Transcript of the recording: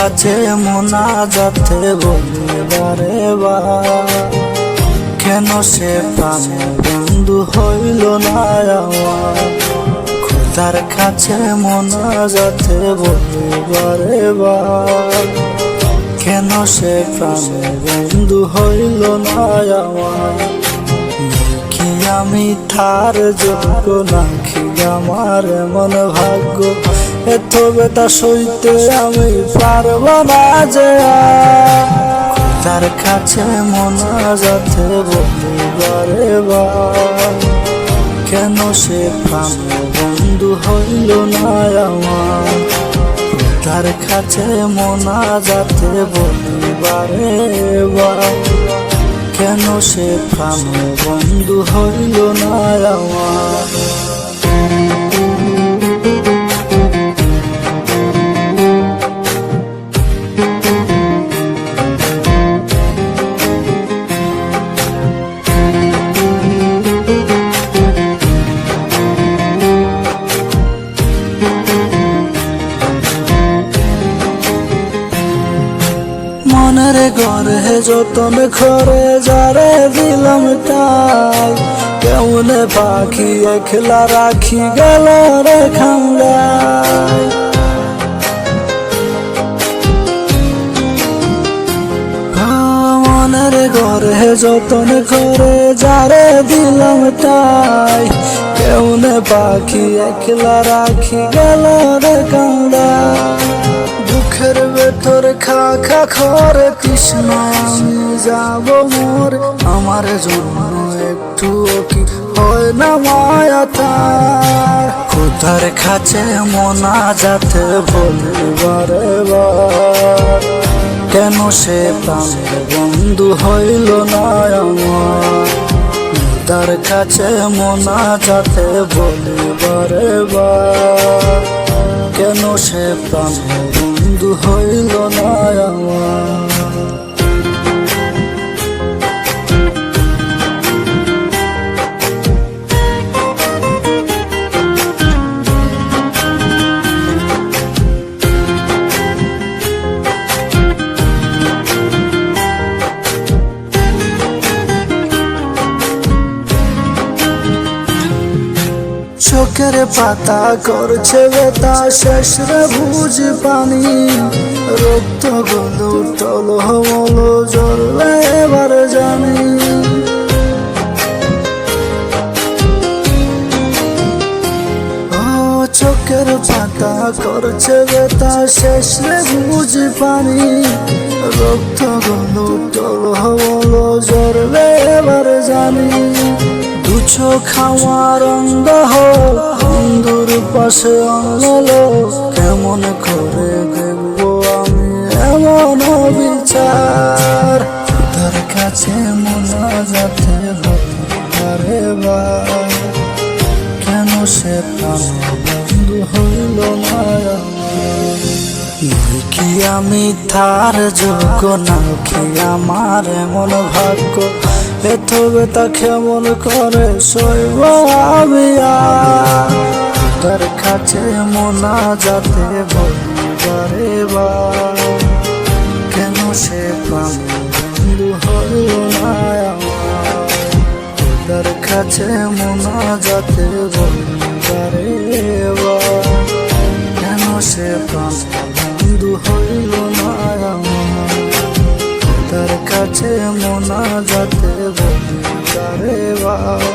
কাছে মোনা যাতে বলিবারে বা, কেন সে প্রাণ বন্ধু হইল না খোদার কাছে মোনা যাতে বলিবারে বা, কেন সে প্রাণ বন্ধু হইল না আমার? আমি থার যোগ্য নাকি আমার মন ভাগ্য। এত বেতা সইতে আমি পারব না যে তার কাছে মনা যাতে বলিবারে বা, কেন সে প্রাণ বন্ধু হইল না আমার? তার কাছে মনা যাতে বলিবারে বা, কেন সে প্রাণ বন্ধু হইল না আমার? ঘরে যতন ঘরে যারে দিলাম তাই কেমন পাখি একলা রাখি গেল রে খামলায় মনের ঘরে যতন ঘরে যারে দিলাম তাই কেমন পাখি একলা রাখি গেল রে খা খরে কৃষ্ণ, আমি যাব মোর। আমার জন্য একটু কি হয় না মায়া তার? কোথার কাছে মনা যাতে বলিবারে বার? কেন সে প্রাণ বন্ধু হইল না আমার? তার কাছে মনা যাতে বলিবারে বার? কেন সে প্রাণ বন্ধু হইল না আমার। চোখের পাতা করছে বেতা শেষ রে বুঝ পানি। রক্ত গলো টল হমল জ্বললে এবার জানি। চোখের পাতা করছে বেতা শেষ রে বুঝ পানি। রক্ত গলো টল হমল জ্বললে এবার জানি। দুছো খাওয়ার অন্ধ বন্ধুর পাশে অনলো কেমন করে দেখব আমি? এমন বিচার তার কাছে মনা যাতে বা। কেন সে প্রাণ বন্ধু হইল না কি আমি তার যোগ্য নাকি আমার এমন ভাগ্য? এত বেতা কেমন করে শৈব আর? তার কাছে মোনা যাতে বলিবারে বা কেন সে না আমার? তার কাছে মোনা যাতে বলিবারে বা কেন সে বন্ধু হইল তার কাছে মোনা যাতে বলিবারে বা